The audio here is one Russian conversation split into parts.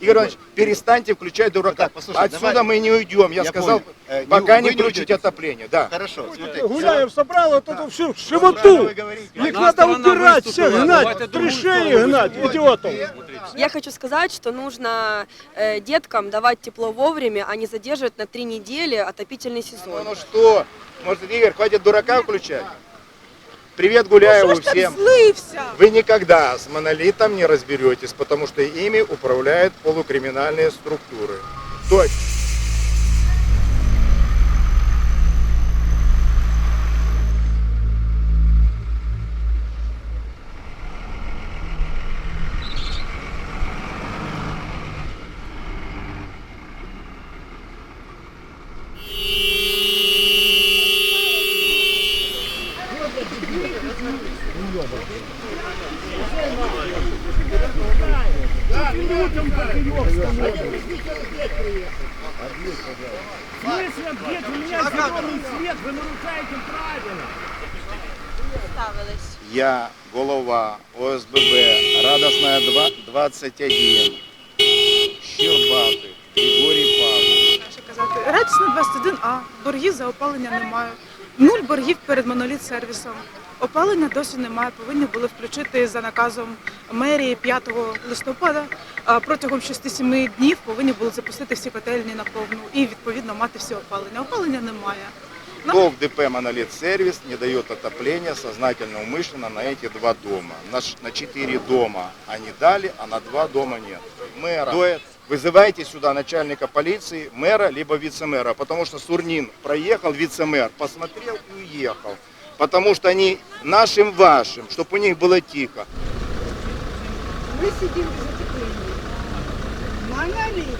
Игорь Иванович, перестаньте включать дурака. Так, послушайте, Отсюда давай- мы не уйдем. Я, Я сказал, понял. Э, пока вы не не включите уйдете. отопление. Да. Хорошо, смотри. Гуляев собрал вот эту всю говорите. Их надо убирать, давайте гнать, сторону гнать, идиотов. Я хочу сказать, что нужно э, деткам давать тепло вовремя, а не задерживать на три недели отопительный Ну, сезон. ну что? Может, Игорь, хватит дурака включать? Привет Гуляеву всем. Вы никогда с монолитом не разберетесь, потому что ими управляют полукриминальные структуры. То есть я голова ОСББ, Радостная 2- 21, Щербатый, Григорій Павлович. Що казати? Радісно 21А, боргів за опалення немає. Нуль боргів перед моноліт сервісом. Опалення досі немає. Повинні були включити за наказом мерії 5 листопада. А протягом 6-7 днів повинні були запустити всі котельні на повну і відповідно мати всі опалення. Опалення немає. ТОВ ДП «Монолит Сервис» не дает отопления сознательно, умышленно на эти два дома. На, на четыре дома они дали, а на два дома нет. Мэра дует. Вызывайте сюда начальника полиции, мэра, либо вице-мэра, потому что Сурнин проехал, вице-мэр, посмотрел и уехал. Потому что они нашим, вашим, чтобы у них было тихо. Мы сидим без отопления. Монолит.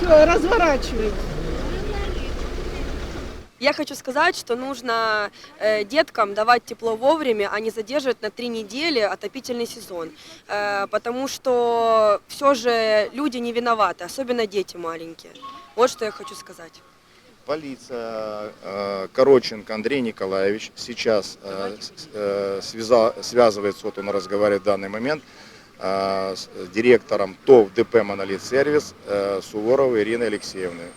Все, разворачивается. Я хочу сказать, что нужно э, деткам давать тепло вовремя, а не задерживать на три недели отопительный сезон. Э, потому что все же люди не виноваты, особенно дети маленькие. Вот что я хочу сказать. Полиция, э, Короченко Андрей Николаевич сейчас э, э, связывается, вот он разговаривает в данный момент, э, с директором ТОВ ДП «Монолит Сервис» э, Суворовой Ириной Алексеевной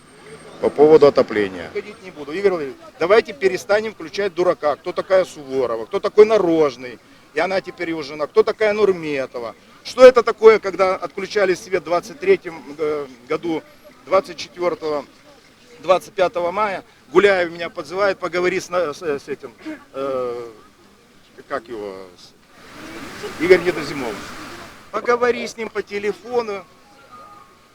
по поводу отопления. Ходить не буду. Игорь Владимирович, давайте перестанем включать дурака. Кто такая Суворова, кто такой Нарожный, и она теперь его жена, кто такая Нурметова. Что это такое, когда отключали свет в 23 э, году, 24 25 мая Гуляев меня подзывает, поговори с, с- с этим, э, как его, с- Игорь Недозимов. Поговори с ним по телефону.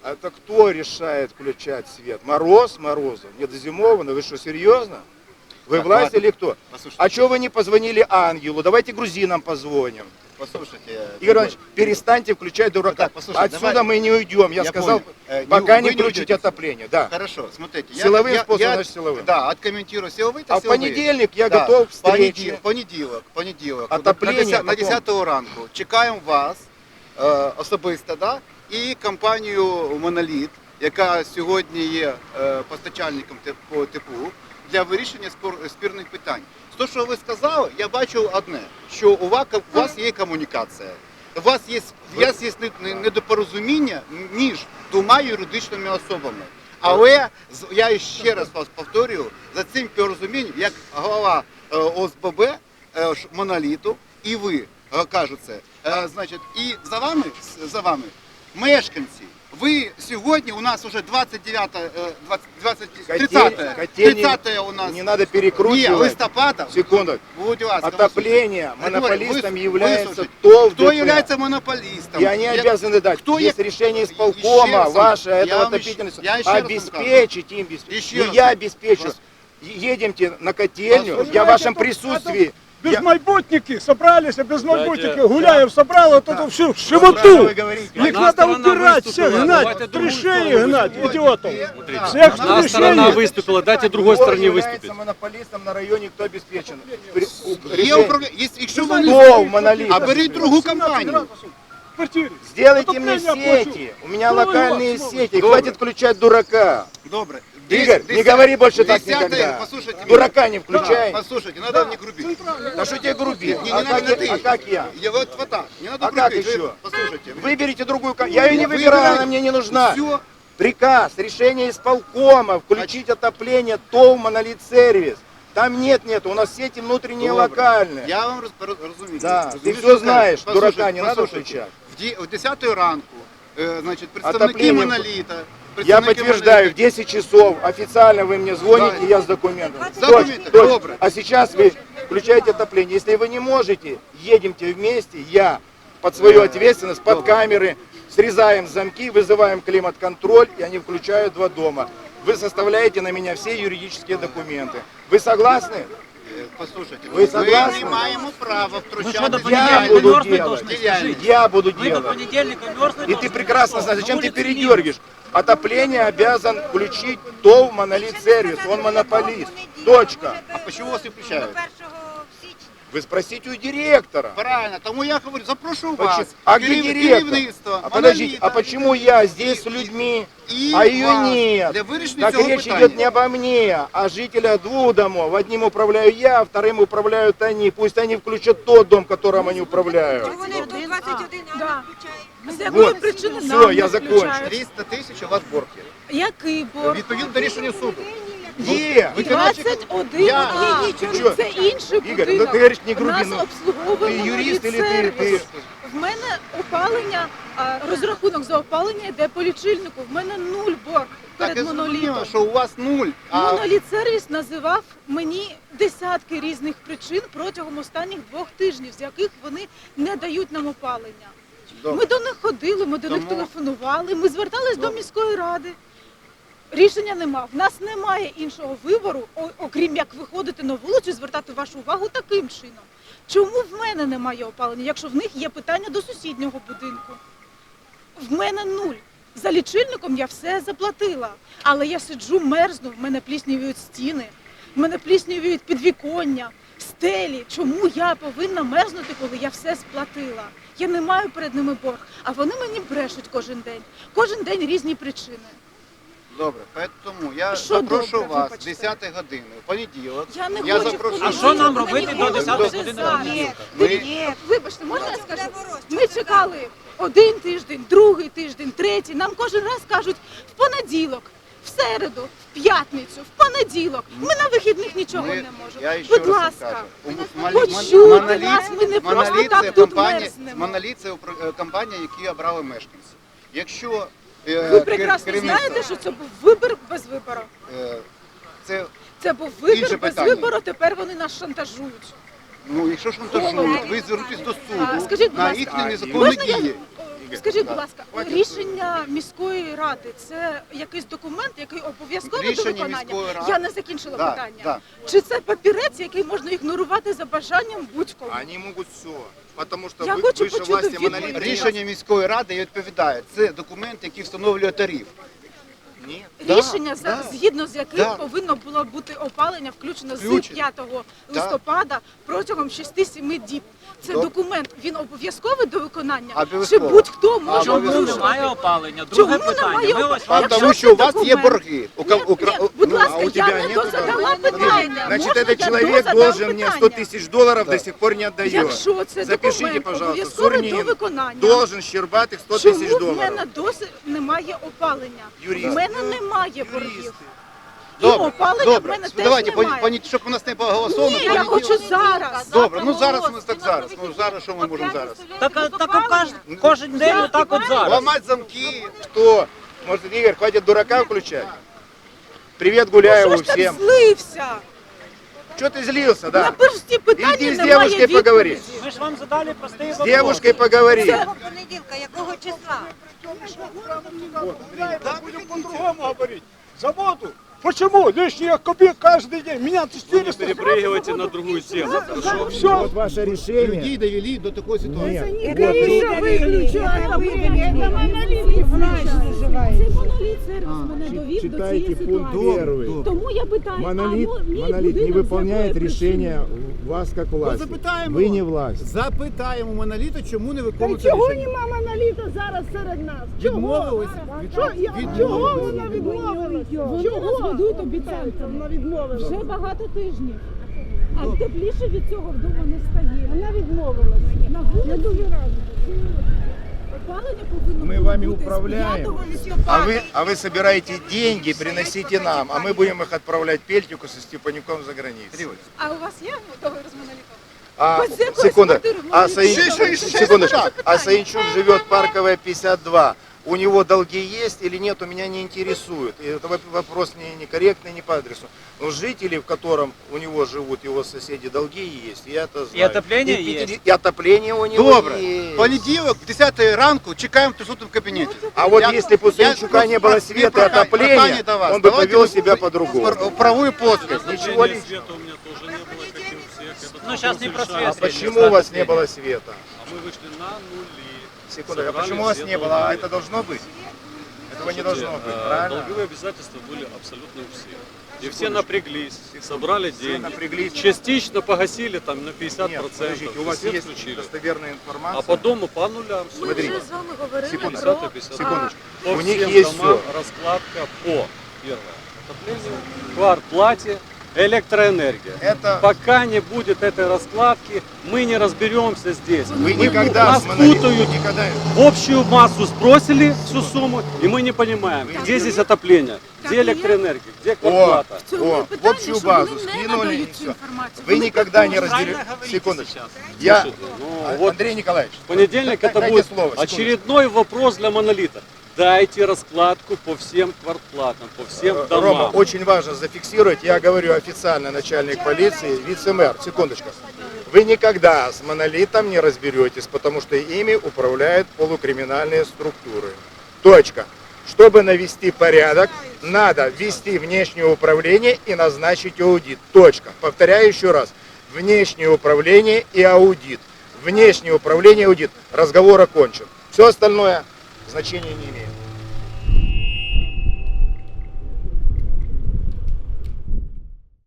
А Это кто решает включать свет? Мороз, Морозов, Недозимов, ну вы что, серьезно? Вы Так, власть ладно. или кто? Послушайте, А что вы не позвонили ангелу? Давайте грузинам позвоним. послушайте. Игорь Иванович, перестаньте включать дурака. Так, послушайте, Отсюда давай. мы не уйдем. Я, Я сказал, понял. Э, не- пока вы не не включите уйдете. отопление. Да. Хорошо, смотрите. я- Силовым я- способом, я- значит, силовым. Да, откомментирую силовий та А в силовий. понедельник я Да, готов к встрече. понеділ- Понеділок, понеділок. Отоплення на 10, на потом. 10 ранку. Чекаємо вас е, особисто, да? І компанію Моноліт, яка сьогодні є е, постачальником по теплу для вирішення спірних питань. З того, що ви сказали, я бачу одне, що у вас, є комунікація. У вас є, у вас є не- не- недопорозуміння між двома юридичними особами. Але я ще раз вас повторюю, за цим порозумінням, як голова е, ОСББ е, моноліту, і ви кажете, значить, і за вами, за вами, мешканці. Ви сьогодні у нас вже 29, е, 20, 20, 30, Котель- котельні 30 у нас Не надо ні, перекручивать. листопада. Секунду. Будь ласка, Отопление Григорий, монополистом выс- является выслушайте. ТОВ Кто ДП. является монополистом? И они Я- обязаны дать. Кто Есть я- решение Еще исполкома раз вам- ваше, я этого вам отопительного еще- я еще раз вам обеспечить им. бес- Еще Не раз я вам- обеспечу. Вас- Едемте на котельню, Вас- я в вашем Понимаете, тут- присутствии. Я- Безмайбутники собрались, а безмайбутники. Дайте- Гуляев собрал вот эту всю Правильно шевоту. вы говорите. Их Одна надо сторона убирать, всех выступила, гнать, давайте три другую шеи сторону гнать, выступить. идиотов. Смотрите, Всех одна три сторона шеи. выступила, дайте другой Кто стороне является выступить. монополистом на районе, кто обеспечен? При- у- Є решение- управля... є- Якщо Ну, вони... Кто в монолите? А беріть другу компанію. В квартире. Сделайте мне Отопление оплачу. сети. У меня Ну, локальные вот, сети. Добре. Хватит включать дурака. Добре. Игорь, не Десятый- говори больше так десятый, никогда. Послушайте меня. Дурака не включай. Послушайте, не надо мне грубить. Да что тебе грубить? Не, не А надо как на я- ты. а как я? Я вот, вот так. Не надо А как грубить. Вы еще? Послушайте. Выберите другую ко- Я ее не Вы выбираю, выбираете. она мне не нужна. Все. Приказ, решение исполкома, включить отопление ТОВ монолит сервис. Там нет, нет, у нас сети внутренние Добре. локальные. Я вам роз- роз- розумію. Да, Розумію, ти що все знаєш, кажете. Послухайте, дурака не надо послухайте. включати. В ді- О 10 ранку, е, значить, представники Отоплення- моноліта. Я представники подтверждаю, в «Моноліта». 10 часов официально вы мне звоните, Да. и я с документом. С документами, добре. А сейчас вы включаете отопление. Если вы не можете, едемте вместе, я под свою Э, ответственность, под добре. камеры, срезаем замки, вызываем климат-контроль, и они включают два дома. Вы составляете на меня все юридические документы. Вы согласны? Е, Послухайте, Ви ми согласні? не маємо права Ну что, до втручатися в Я понедельника буду мерзнуть делать. должны, Деятельность. скажите? Я буду Мы до делать. понедельника мерзнуть И должны. ты прекрасно Ну знаешь, что, зачем на ты улице передергиваешь? Отопление обязан включить ТОВ монолит сервис, он монополист. Точка. А почему вас не включають? Вы спросите у директора. Правильно, тому я говорю, запрошую Почему? вас, А где керів- директор? керівництво, А подождите, «Моноліта». а почему я здесь с людьми, І а ее вас нет? Для вирішення Так цього речь питання. идет не обо мне, а о жителях двух домов. Одним управляю я, вторым управляют они. Пусть они включат тот дом, которым они управляют. Вони тут 21 да. а включають. З якої Вот. причини Все, нам я не закончу. включають? 300 тисяч у вас борг є. Який борг? Відповідно до рішення суду. Где? Ви 21 Я- а, Ти що? це інший Игорь, ну будинок. ты говоришь, не У груби, нас ну, обслуговує ты юрист или ты, моноліт-сервіс. ты... В мене опалення, а, розрахунок за опалення йде по лічильнику. В мене нуль борг Так, я перед монолітом. зрозумів, що у вас нуль. А Моноліт сервіс називав мені десятки різних причин протягом останніх двох тижнів, з яких вони не дають нам опалення. Добре. Ми до них ходили, ми до них телефонували, ми звертались до Добре. міської ради. Рішення нема. В нас немає іншого вибору, о- окрім як виходити на вулицю і звертати вашу увагу таким чином. Чому в мене немає опалення, якщо в них є питання до сусіднього будинку? В мене нуль. За лічильником я все заплатила. Але я сиджу, мерзну, в мене пліснюють стіни, в мене пліснюють підвіконня, стелі. Чому я повинна мерзнути, коли я все сплатила? Я не маю перед ними борг. А вони мені брешуть кожен день. Кожен день різні причини. Добре, тому я Що запрошую добре, вас вибачте? 10 години, в понеділок. Я не Я хочу в А що нам робити до можна 10 години зараз. Ми- Вибачте, можна я скажу? Ми чекали один тиждень, другий тиждень, третій. Нам кожен раз кажуть в понеділок, в середу, в п'ятницю, в понеділок. Ми на вихідних нічого Ми- не можемо. Ще Будь раз ласка, скажу. У Мон- почуйте нас, ми не просто Моноліт так тут компанія, мерзнемо. Моноліт це упро- е, компанія, які обрали мешканці. Якщо е, Ви кер- прекрасно керівництво, знаєте, що це був вибір без вибору. е, це Це був вибір Інше без питання. вибору, тепер вони нас шантажують. ну якщо шантажують, ви звернутесь до А, скажіть, будь на ласка, їхні незаконні Можна я дії. Скажіть, будь ласка, рішення міської ради це якийсь документ, який обов'язковий до Рішення виконання? міської ради- Я не закінчила Да, питання. да. Чи це папірець, який можна ігнорувати за бажанням будь-кого? Они могут все, потому что Я вы- хочу выше почути власти відповідь. монолит. Рішення міської ради і відповідає. Це документ, який встановлює тариф. Нет. Да, Рішення, за- да. згідно з яким Да. повинно було бути опалення включено з Включено. 5 Да. листопада протягом 6-7 діб. Це Да. документ, він обов'язковий до виконання? Чи Обов'язково. будь-хто може Чому порушувати? немає опалення? Друге Чому питання. немає Ми ось опалення? А Якщо тому це що у вас є документ- борги. У, ка- у, Ні, кра- ні, будь ну, ласка, а у я тебя не нету дозадала такого? питання. Значит, Можна этот я человек дозадам должен мне 100 питання? тысяч долларов Да. до сих пор не отдает. Якщо це Запишите, документ пожалуйста, обов'язковий до Сурнин виконання, должен Щербатых 100 тысяч чому в долларов. мене досі немає опалення? Юрист. В мене немає боргів. Юристи. І опалення в добре. мене теж Давайте, пані, немає. пані, щоб у нас не поголосовано. Ні, я хочу зараз. Добре, ну зараз ми так зараз. Ну зараз що ми можемо зараз? Так, а- так а кожен, кожен день отак от зараз. Ламати замки. Кто? Может, Игорь, хватит дурака включать? Привет Що Гуляеву ж так всем. злився? Что ты злился, На да? перші питання Иди с немає девушкой поговори. відповіді. Ми ж вам задали простий С вопрос. девушкой поговори. Якого понеділка, якого числа? Будем по-другому говорить. За воду. Почему? Лишние копейки каждый день. Меня 400. перепрыгивайте на другую тему. Все. Вот ваше решение. Людей довели до такої ситуації. Нет. Это еще выключено, это монолит мене Чи- довів до читайте цієї пункт ситуації. первый. Тому я питаю, Монолит, а мо- мій монолит не будинок з выполняет якої решения вас как власти. запитаємо Вы вас. не власть. Запитаємо моноліта, чому не Та виконується чого рішення. нема моноліта зараз серед нас? Чого? Відмовились? Що, я- Відмовились. чого вона відмовилась? Вони Чого? нас ведуть обіцянками. Вона відмовилася. Вже багато тижнів. А тепліше від цього вдома не стає. Вона відмовилася. На вулиці Я дуже рада. опалення повинно Ми було вами бути з управляємо. 5 А листопада. вы, а вы собираете деньги, приносите нам, а мы будем их отправлять Пельтику со Степанюком за границу. А у вас є договір з монолітом? А, Хоть за якоїсь секунда, квартири а, можуть Саин- ще- ще- ще секундочку, запитання. а Саинчук живет Парковая 52. У него долги есть или нет, у меня не интересует. И это воп- вопрос не, некорректный, не по адресу. Но жители, в котором у него живут, его соседи, долги есть, я это знаю. И отопление и, есть. И, и отопление у него Добре. есть. Понеділок, 10 ранку, чекаємо в трисутному кабінеті. А вот Я- если бы у я- Саинчука не было света и прохання- отопления, прохання до вас. он бы Давайте повел ви- себя по-другому. в правовую плоскость. Ничего Отопления личного. света у меня тоже не было, как и у всех. Этот Ну, сейчас вопрос не решается. просвет. А почему у вас не было света? А мы вышли на нули. Секунду, а почему у вас все не было? А это должно быть? Этого не должно быть, э, правильно? Долговые обязательства были абсолютно у всех. И все напряглись, собрали Все деньги. напряглись. Частично погасили там на 50%. Нет, подождите, у вас есть включили. достоверная информация? А по дому по нулям. Ми Смотрите. вже з вами говорили Секунду. про 50 Секундочку. По У них всем есть домам всё. раскладка по первое отоплению, квартплате, электроэнергия. Это Пока не будет этой раскладки, мы не разберемся здесь. вы Мы- никогда нас с монолитом путают никогда в общую массу сбросили всю сумму, и мы не понимаем, где здесь отопление, Так где и электроэнергия, где О, квартплата. в цьому О, в питанні, общую що базу вони не скинули и надають цю все. інформацію. Вы Вони никогда не також- разделили. Правильно говорите Секундочку. сейчас. Я, Слушайте, ну, А- вот Андрей Николаевич, в понедельник это дайте будет слово, секундочку. очередной вопрос для монолита. Дайте раскладку по всем квартплатам, по всем Э, домам. Рома, очень важно зафиксировать, я говорю официально начальник полиции, вице-мэр, секундочку. Вы никогда с монолитом не разберетесь, потому что ими управляют полукриминальные структуры. Точка. Чтобы навести порядок, надо ввести внешнее управление и назначить аудит. Точка. Повторяю еще раз. Внешнее управление и аудит. Внешнее управление и аудит. Разговор окончен. Все остальное значения не имеет.